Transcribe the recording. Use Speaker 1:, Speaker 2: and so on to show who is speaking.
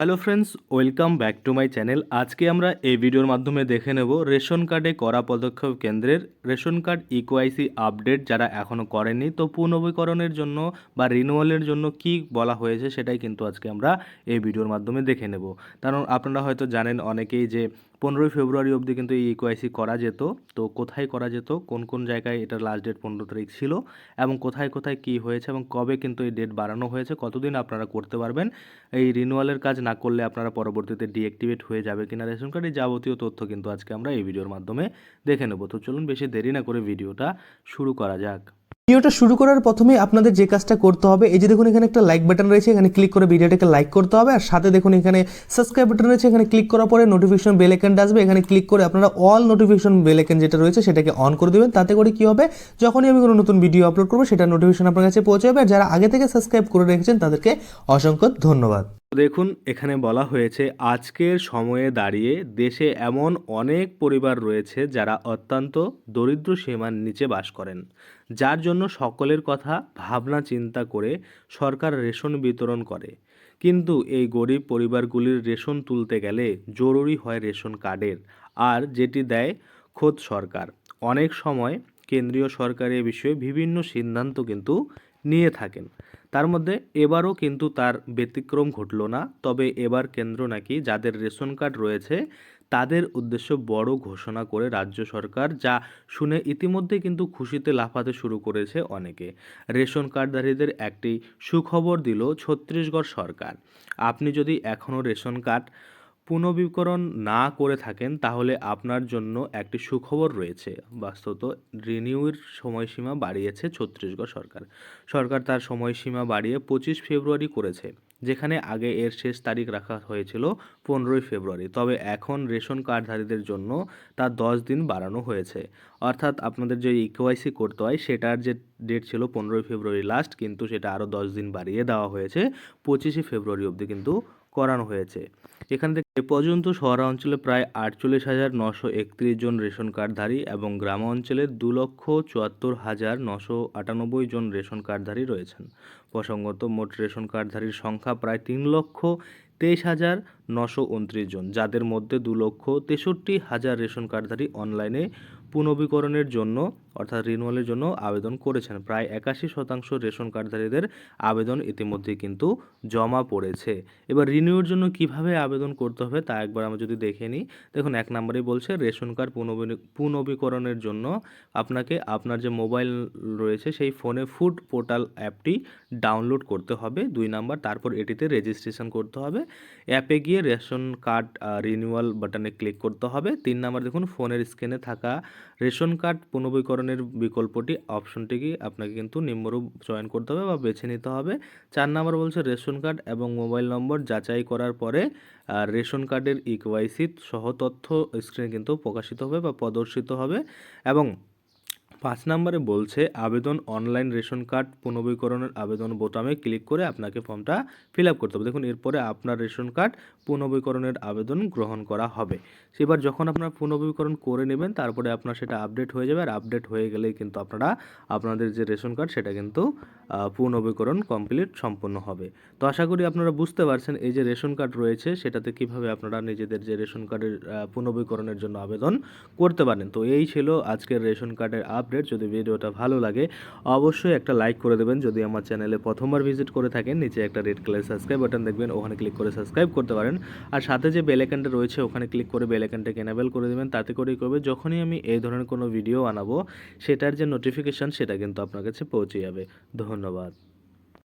Speaker 1: Hello friends welcome back to my channel আজকে আমরা এই ভিডিওর মাধ্যমে দেখে নেব রেশন কার্ডে করা পদক্ষেপ কেন্দ্রের রেশন কার্ড ইকোআইসি আপডেট যারা এখনও করেনি তো পুনর্বীকরণের জন্য বা রিনুয়ালের জন্য কি বলা হয়েছে সেটাই কিন্তু আজকে আমরা এই ভিডিওর মাধ্যমে দেখে নেব। কারণ আপনারা হয়তো জানেন অনেকেই যে পনেরোই ফেব্রুয়ারি অবধি কিন্তু এই ইকোআইসি করা যেত। তো কোথায় করা যেত, কোন কোন জায়গায় এটার লাস্ট ডেট পনেরো তারিখ ছিল এবং কোথায় কোথায় কি হয়েছে এবং কবে কিন্তু এই ডেট বাড়ানো হয়েছে, কতদিন আপনারা করতে পারবেন, এই রিনুয়ালের কাজ না করলে আপনারা পরবর্তীতে ডিঅ্যাক্টিভেট হয়ে যাবে কিনা রেশন কার্ডের যাবতীয় তথ্য কিন্তু আজকে আমরা এই ভিডিওর মাধ্যমে দেখে নেব। তো চলুন বেশি দেরি না করে ভিডিওটা শুরু করা যাক।
Speaker 2: ভিডিওটা শুরু করার প্রথমে আপনাদের যে কাজটা করতে হবে, এই যে দেখুন এখানে একটা লাইক বাটন রয়েছে, এখানে ক্লিক করে ভিডিওটাকে লাইক করতে হবে, আর সাথে দেখুন এখানে সাবস্ক্রাইব বাটন রয়েছে, এখানে ক্লিক করার পরে নোটিফিকেশন বেল আইকনটা আসবে, এখানে ক্লিক করে আপনারা অল নোটিফিকেশন বেল আইকন যেটা রয়েছে সেটাকে অন করে দেবেন, তাতে করে কি হবে, যখনই আমি কোনো নতুন ভিডিও আপলোড করব, সেটা নোটিফিকেশন আপনার কাছে পৌঁছে যাবে আর যারা আগে থেকে সাবস্ক্রাইব করে রেখেছেন তাদেরকে অসংখ্য ধন্যবাদ।
Speaker 1: দেখুন, এখানে বলা হয়েছে, আজকের সময়ে দাঁড়িয়ে দেশে এমন অনেক পরিবার রয়েছে যারা অত্যন্ত দরিদ্র সীমার নিচে বাস করেন। যার জন্য সকলের কথা, ভাবনা চিন্তা করে সরকার রেশন বিতরণ করে। কিন্তু এই গরিব পরিবারগুলির রেশন তুলতে গেলে জরুরি হয় রেশন কার্ডের, আর যেটি দেয় খোদ সরকার। অনেক সময় কেন্দ্রীয় সরকার এ বিষয়ে বিভিন্ন সিদ্ধান্ত কিন্তু নিয়ে থাকেন। তার মধ্যে এবারও কিন্তু তার ব্যতিক্রম ঘটলো না। তবে এবার কেন্দ্র নাকি যাদের রেশন কার্ড রয়েছে, তাদের উদ্দেশ্য বড় ঘোষণা করে রাজ্য সরকার, যা শুনে ইতিমধ্যে কিন্তু খুশিতে লাফাতে শুরু করেছে অনেকে। রেশন কার্ডধারীদের একটি সুখবর দিল ছত্তিশগড় সরকার। আপনি যদি এখনও রেশন কার্ড পুনর্বীকরণ না করে থাকেন, তাহলে আপনার জন্য একটি সুখবর রয়েছে। বাস্তবত, রিনিউয়ের সময়সীমা বাড়িয়েছে ছত্তিশগড় সরকার। সরকার তার সময়সীমা বাড়িয়ে পঁচিশ ফেব্রুয়ারি করেছে, যেখানে আগে এর শেষ তারিখ রাখা হয়েছিল পনেরোই ফেব্রুয়ারি। তবে এখন রেশন কার্ডধারীদের জন্য তা দশ দিন বাড়ানো হয়েছে। অর্থাৎ আপনাদের যে ইকেওয়াইসি করতে হয়, সেটার যে ডেট ছিল পনেরোই ফেব্রুয়ারি লাস্ট, কিন্তু সেটা আরও দশ দিন বাড়িয়ে দেওয়া হয়েছে পঁচিশে ফেব্রুয়ারি অবধি। কিন্তু করানো হয়েছে। এখান থেকে এ পর্যন্ত শহরাঞ্চলে প্রায় আটচল্লিশ হাজার নশো একত্রিশ জন রেশন কার্ডধারী এবং গ্রাম অঞ্চলে দু লক্ষ চুয়াত্তর হাজার নশো আটানব্বই জন রেশন কার্ডধারী রয়েছেন। প্রসঙ্গত, মোট রেশন কার্ডধারীর সংখ্যা প্রায় তিন লক্ষ তেইশ হাজার নশো উনত্রিশ জন, যাদের মধ্যে দু লক্ষ তেষট্টি হাজার রেশন কার্ডধারী অনলাইনে পুনর্বীকরণের জন্য, অর্থাৎ রিনুয়ালের জন্য আবেদন করেছেন। প্রায় একাশি শতাংশ রেশন কার্ডধারীদের আবেদন ইতিমধ্যে কিন্তু জমা পড়েছে। এবার রিনিউর জন্য কীভাবে আবেদন করতে হবে তা একবার আমরা যদি দেখে নিই। দেখুন, এক নম্বরেই বলছে, রেশন কার্ড পুনর্বীকরণের জন্য আপনাকে আপনার যে মোবাইল রয়েছে, সেই ফোনে ফুড পোর্টাল অ্যাপটি ডাউনলোড করতে হবে, দুই নাম্বার। তারপর এটিতে রেজিস্ট্রেশন করতে হবে। অ্যাপে গিয়ে রেশন কার্ড রিনিউয়াল বাটনে ক্লিক করতে হবে। তিন নাম্বার, দেখুন, ফোনের স্ক্রিনে থাকা রেশন কার্ড পুনর্বীকরণের বিকল্পটি অপশনটিকে আপনাকে কিন্তু নিম্নরূপ চয়ন করতে হবে বা বেছে নিতে হবে। চার নম্বর বলছে রেশন কার্ড এবং মোবাইল নম্বর যাচাই করার পরে রেশন কার্ডের ইকওয়াইসি সহ তথ্য স্ক্রিনে কিন্তু প্রকাশিত হবে বা প্রদর্শিত হবে এবং পাঁচ নম্বরে বলছে, আবেদন অনলাইন রেশন কার্ড পুনর্বীকরণের আবেদন বোতামে ক্লিক করে আপনাকে ফর্মটা ফিল আপ করতে হবে। দেখুন, এরপরে আপনার রেশন কার্ড পুনর্বীকরণের আবেদন গ্রহণ করা হবে। সেবার যখন আপনার পুনর্বীকরণ করে নেবেন, তারপরে আপনার সেটা আপডেট হয়ে যাবে। আর আপডেট হয়ে গেলেই কিন্তু আপনারা, আপনাদের যে রেশন কার্ড, সেটা কিন্তু পুনর্বীকরণ কমপ্লিট সম্পূর্ণ হবে। তো আশা করি আপনারা বুঝতে পারছেন এই যে রেশন কার্ড রয়েছে, সেটাতে কীভাবে আপনারা নিজেদের যে রেশন কার্ডের পুনর্বীকরণের জন্য আবেদন করতে পারেন। তো এই ছিল আজকের রেশন কার্ডের আপডেট, যদি ভিডিওটা ভালো লাগে, অবশ্যই একটা লাইক করে দেবেন। যদি আমার চ্যানেলে প্রথমবার ভিজিট করে থাকেন, নিচে একটা রেড কালার সাবস্ক্রাইব বাটন দেখবেন, ওখানে ক্লিক করে সাবস্ক্রাইব করতে পারেন। আর সাথে যে বেল আইকনটা রয়েছে, ওখানে ক্লিক করে বেল আইকনটা এনাবেল করে দেবেন। তাতে করেই করবে, যখনই আমি এই ধরনের কোনো ভিডিও আনাবো, সেটার যে নোটিফিকেশান সেটা কিন্তু আপনার কাছে পৌঁছে যাবে। ধন্যবাদ।